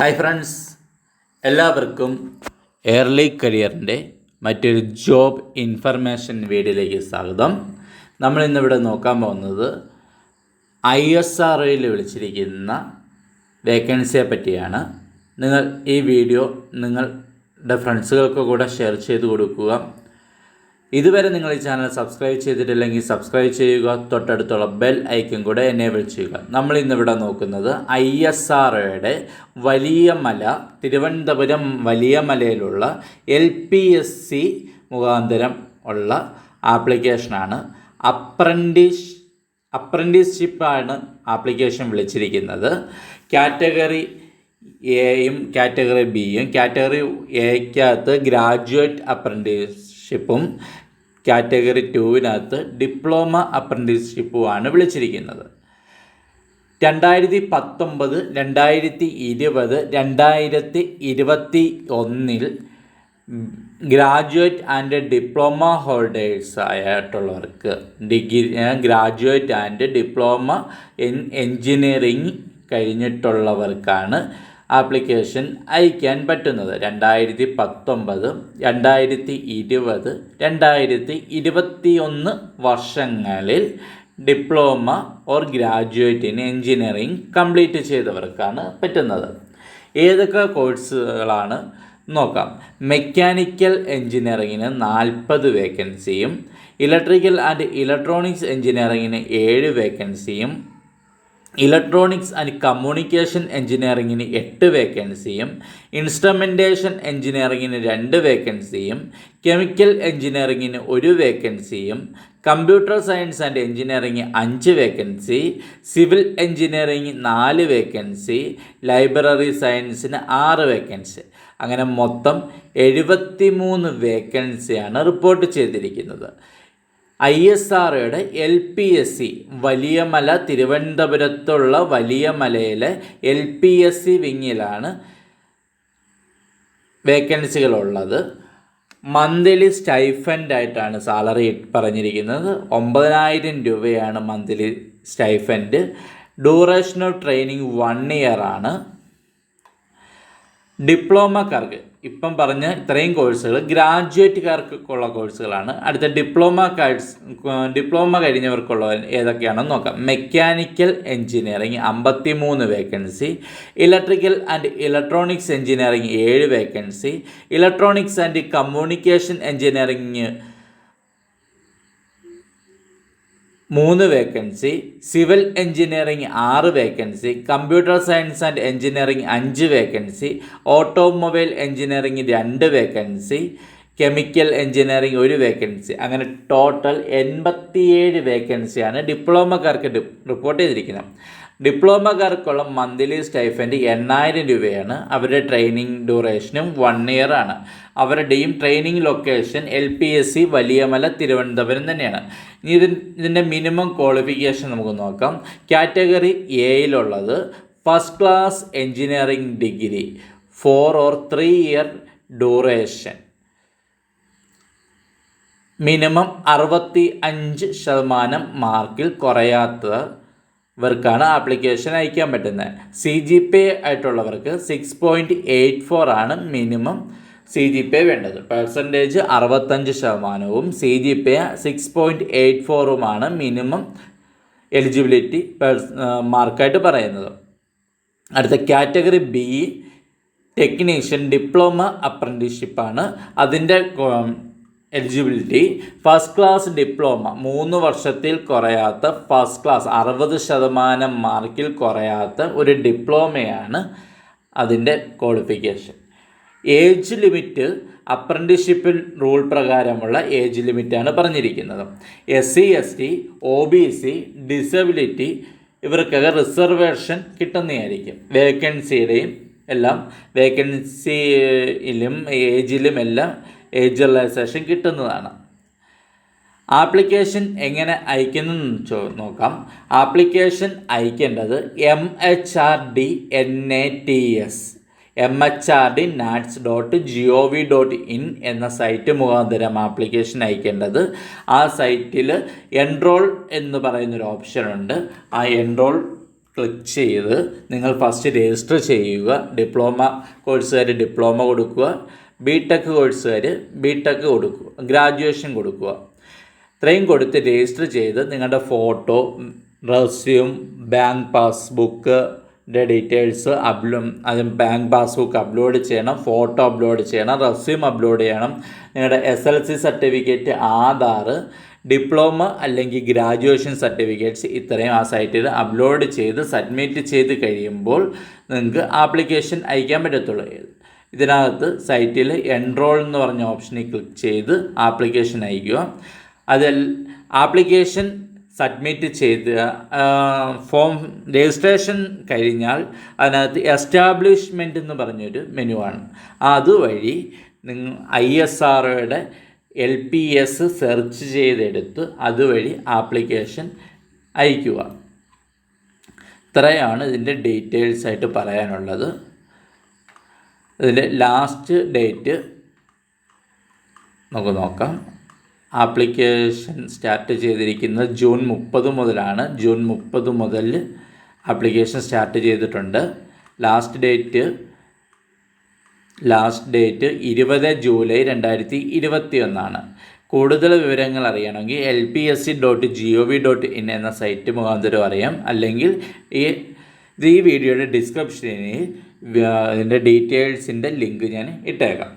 Hi friends. എല്ലാവർക്കും early കരിയറിന്റെ മറ്റൊരു ജോബ് ഇൻഫർമേഷൻ വീഡിയോയിലേക്ക് സ്വാഗതം. നമ്മൾ ഇന്നിവിടെ നോക്കാൻ പോകുന്നത് ഐ എസ് ആർ ഒയിൽ വിളിച്ചിരിക്കുന്ന വേക്കൻസിയെ പറ്റിയാണ്. നിങ്ങൾ ഈ വീഡിയോ നിങ്ങളുടെ ഫ്രണ്ട്സുകൾക്ക് കൂടെ ഷെയർ ചെയ്ത് കൊടുക്കുക. ഇതുവരെ നിങ്ങൾ ഈ ചാനൽ സബ്സ്ക്രൈബ് ചെയ്തിട്ടില്ലെങ്കിൽ സബ്സ്ക്രൈബ് ചെയ്യുക തൊട്ടടുത്തുള്ള ബെൽ ഐക്കൺ കൂടെ എനേബിൾ ചെയ്യുക. നമ്മൾ ഇന്നിവിടെ നോക്കുന്നത് ഐ എസ് ആർ ഒയുടെ വലിയ മല തിരുവനന്തപുരം വലിയ മലയിലുള്ള എൽ പി എസ് സി മുഖാന്തരം ഉള്ള ആപ്ലിക്കേഷനാണ് അപ്രന്റീസ് അപ്രന്റീസ്ഷിപ്പാണ് ആപ്ലിക്കേഷൻ വിളിച്ചിരിക്കുന്നത്. കാറ്റഗറി എയും കാറ്റഗറി ബിയും കാറ്റഗറി എക്കകത്ത് ഗ്രാജുവേറ്റ് അപ്രന്റീസ്ഷിപ്പും കാറ്റഗറി ടുവിനകത്ത് ഡിപ്ലോമ അപ്രന്റീസ്ഷിപ്പുമാണ് വിളിച്ചിരിക്കുന്നത്. രണ്ടായിരത്തി പത്തൊമ്പത് രണ്ടായിരത്തി ഇരുപത് രണ്ടായിരത്തി ഇരുപത്തി ഒന്നിൽ graduate and diploma holders ആയിട്ടുള്ളവർക്ക് degree graduate and diploma in engineering കഴിഞ്ഞിട്ടുള്ളവർക്കാണ് application അയക്കാൻ പറ്റുന്നത്. രണ്ടായിരത്തി പത്തൊമ്പത് രണ്ടായിരത്തി ഇരുപത് രണ്ടായിരത്തി ഇരുപത്തി ഒന്ന് വർഷങ്ങളിൽ diploma or graduate in engineering complete ചെയ്തവർക്കാണ് പറ്റുന്നത്. ഏതൊക്കെ കോഴ്സുകളാണ്? നോക്കാം. മെക്കാനിക്കൽ എഞ്ചിനീയറിങ്ങിന് നാൽപ്പത് വേക്കൻസിയും ഇലക്ട്രിക്കൽ ആൻഡ് ഇലക്ട്രോണിക്സ് എഞ്ചിനീയറിങ്ങിന് ഏഴ് വേക്കൻസിയും ഇലക്ട്രോണിക്സ് ആൻഡ് കമ്മ്യൂണിക്കേഷൻ എഞ്ചിനീയറിങ്ങിന് എട്ട് വേക്കൻസിയും ഇൻസ്ട്രുമെന്റേഷൻ എഞ്ചിനീയറിങ്ങിന് രണ്ട് വേക്കൻസിയും കെമിക്കൽ എഞ്ചിനീയറിങ്ങിന് ഒരു വേക്കൻസിയും കമ്പ്യൂട്ടർ സയൻസ് ആൻഡ് എഞ്ചിനീയറിംഗ് അഞ്ച് വേക്കൻസി സിവിൽ എഞ്ചിനീയറിംഗ് നാല് വേക്കൻസി ലൈബ്രറി സയൻസിന് ആറ് വേക്കൻസി. അങ്ങനെ മൊത്തം എഴുപത്തി മൂന്ന് വേക്കൻസിയാണ് റിപ്പോർട്ട് ചെയ്തിരിക്കുന്നത്. ഐ എസ് ആർഒയുടെ എൽ പി എസ് സി വലിയ മല തിരുവനന്തപുരത്തുള്ള വലിയ മലയിലെ എൽ പി എസ് സി വിങ്ങിലാണ് വേക്കൻസികളുള്ളത്. മന്ത്ലി സ്റ്റൈഫൻഡ് ആയിട്ടാണ് സാലറി പറഞ്ഞിരിക്കുന്നത്. ഒമ്പതിനായിരം രൂപയാണ് monthly stipend. Duration of training one year ആണ്. ഡിപ്ലോമക്കാർക്ക് ഇപ്പം പറഞ്ഞ ഇത്രയും കോഴ്സുകൾ ഗ്രാജുവേറ്റുകാർക്കുള്ള കോഴ്സുകളാണ് അടുത്ത ഡിപ്ലോമ കാഴ്സ് ഡിപ്ലോമ കഴിഞ്ഞവർക്കുള്ള ഏതൊക്കെയാണെന്ന് നോക്കാം. മെക്കാനിക്കൽ എഞ്ചിനീയറിംഗ് അമ്പത്തി മൂന്ന് vacancy electrical and electronics engineering ഏഴ് vacancy electronics and communication engineering മൂന്ന് വേക്കൻസി സിവിൽ എഞ്ചിനീയറിംഗ് ആറ് vacancy computer science and engineering അഞ്ച് വേക്കൻസി ഓട്ടോമൊബൈൽ എഞ്ചിനീയറിംഗ് രണ്ട് വേക്കൻസി കെമിക്കൽ എഞ്ചിനീയറിംഗ് ഒരു വേക്കൻസി അങ്ങനെ ടോട്ടൽ എൺപത്തിയേഴ് വേക്കൻസിയാണ് ഡിപ്ലോമക്കാർക്ക് റിപ്പോർട്ട് ചെയ്തിരിക്കുന്നത്. ഡിപ്ലോമക്കാർക്കുള്ള മന്ത്ലി സ്റ്റൈഫൻഡ് എണ്ണായിരം രൂപയാണ്. അവരുടെ ട്രെയിനിങ് ഡ്യൂറേഷനും വൺ ഇയർ ആണ്. അവരുടെയും training location L P S C Valiyamala Thiruvananthapuram തന്നെയാണ്. ഇനി ഇതിൻ ഇതിന്റെ മിനിമം ക്വാളിഫിക്കേഷൻ നമുക്ക് നോക്കാം. Category എയിലുള്ളത് first class engineering degree four or three year duration minimum അറുപത്തി അഞ്ച് ശതമാനം മാർക്കിൽ കുറയാത്തവർക്കാണ് ആപ്ലിക്കേഷൻ അയക്കാൻ പറ്റുന്നത് സി ജി പേ ആയിട്ടുള്ളവർക്ക് സിക്സ് പോയിന്റ് എയ്റ്റ് ഫോർ ആണ് minimum C G P A വേണ്ടത്. പെർസെന്റേജ് അറുപത്തഞ്ച് ശതമാനവും C G P A six point eight ഫോറുമാണ് minimum eligibility മാർക്കായിട്ട് പറയുന്നത്. അടുത്ത കാറ്റഗറി ബി ടെക്നീഷ്യൻ ഡിപ്ലോമ അപ്രന്റീഷിപ്പാണ് അതിന്റെ എലിജിബിലിറ്റി ഫസ്റ്റ് ക്ലാസ് ഡിപ്ലോമ മൂന്ന് വർഷത്തിൽ കുറയാത്ത ഫസ്റ്റ് ക്ലാസ് അറുപത് ശതമാനം മാർക്കിൽ കുറയാത്ത ഒരു ഡിപ്ലോമയാണ് അതിന്റെ ക്വാളിഫിക്കേഷൻ ഏജ് ലിമിറ്റ് അപ്രന്റിഷിപ്പിൽ റൂൾ പ്രകാരമുള്ള ഏജ് ലിമിറ്റാണ് പറഞ്ഞിരിക്കുന്നത്. S C S T O B C disability ഇവർക്കൊക്കെ റിസർവേഷൻ കിട്ടുന്നതായിരിക്കും. വേക്കൻസിയുടെയും എല്ലാം വേക്കൻസിയിലും ഏജിലും എല്ലാം ഏജ് റിലൈസേഷൻ കിട്ടുന്നതാണ്. ആപ്ലിക്കേഷൻ എങ്ങനെ അയക്കുന്നു ചോ നോക്കാം. Application അയക്കേണ്ടത് M H R D N A T S M H R D NATS dot G O V dot in എന്ന സൈറ്റ് മുഖാന്തരം ആപ്ലിക്കേഷൻ അയക്കേണ്ടത് ആ സൈറ്റിൽ എൻറോൾ എന്ന് പറയുന്നൊരു ഓപ്ഷൻ ഉണ്ട് ആ എൻറോൾ ക്ലിക്ക് ചെയ്ത് നിങ്ങൾ ഫസ്റ്റ് രജിസ്റ്റർ ചെയ്യുക. ഡിപ്ലോമ കോഴ്സുകാർ ഡിപ്ലോമ കൊടുക്കുക. ബി ടെക് കോഴ്സുകാർ ബി ടെക് കൊടുക്കുക ഗ്രാജുവേഷൻ കൊടുക്കുക. ഇത്രയും കൊടുത്ത് രജിസ്റ്റർ ചെയ്ത് നിങ്ങളുടെ photo resume bank passbook details അപ്ലോ അത് ബാങ്ക് പാസ്ബുക്ക് അപ്ലോഡ് ചെയ്യണം ഫോട്ടോ അപ്ലോഡ് ചെയ്യണം റെസ്യൂം അപ്ലോഡ് ചെയ്യണം. നിങ്ങളുടെ S L C certificate Aadhaar diploma അല്ലെങ്കിൽ ഗ്രാജുവേഷൻ സർട്ടിഫിക്കറ്റ്സ് ഇത്രയും ആ സൈറ്റിൽ അപ്ലോഡ് ചെയ്ത് സബ്മിറ്റ് ചെയ്ത് കഴിയുമ്പോൾ നിങ്ങൾക്ക് ആപ്ലിക്കേഷൻ അയക്കാൻ പറ്റത്തുള്ളൂ. ഇതിനകത്ത് സൈറ്റിൽ എൻറോൾ എന്ന് പറഞ്ഞ ഓപ്ഷനിൽ ക്ലിക്ക് ചെയ്ത് ആപ്ലിക്കേഷൻ അയക്കുക അതിൽ ആപ്ലിക്കേഷൻ സബ്മിറ്റ് ചെയ്ത് ഫോം രജിസ്ട്രേഷൻ കഴിഞ്ഞാൽ അതിനകത്ത് എസ്റ്റാബ്ലിഷ്മെന്റ് എന്ന് പറഞ്ഞൊരു മെനു ആണ്. അതുവഴി നിങ്ങൾ ഐ എസ് ആർഒയുടെ എൽ പി എസ് സെർച്ച് ചെയ്തെടുത്ത് അതുവഴി ആപ്ലിക്കേഷൻ അയക്കുക ഇത്രയാണ് ഇതിന്റെ ഡീറ്റെയിൽസ് ആയിട്ട് പറയാനുള്ളത്. ഇതിന്റെ ലാസ്റ്റ് ഡേറ്റ് നമുക്ക് നോക്കാം. ആപ്ലിക്കേഷൻ സ്റ്റാർട്ട് ചെയ്തിരിക്കുന്നത് ജൂൺ മുപ്പത് മുതലാണ്. ജൂൺ മുപ്പത് മുതൽ ആപ്ലിക്കേഷൻ സ്റ്റാർട്ട് ചെയ്തിട്ടുണ്ട്. ലാസ്റ്റ് ഡേറ്റ് ലാസ്റ്റ് ഡേറ്റ് ഇരുപത് ജൂലൈ രണ്ടായിരത്തി ഇരുപത്തി ഒന്നാണ് കൂടുതൽ വിവരങ്ങൾ അറിയണമെങ്കിൽ L P S C dot G O V dot in എന്ന സൈറ്റ് മുഖാന്തരം അറിയാം. അല്ലെങ്കിൽ ഈ ഇത് ഈ വീഡിയോയുടെ ഡിസ്ക്രിപ്ഷനിൽ ഇതിന്റെ ഡീറ്റെയിൽസിന്റെ ലിങ്ക് ഞാൻ ഇട്ടേക്കാം.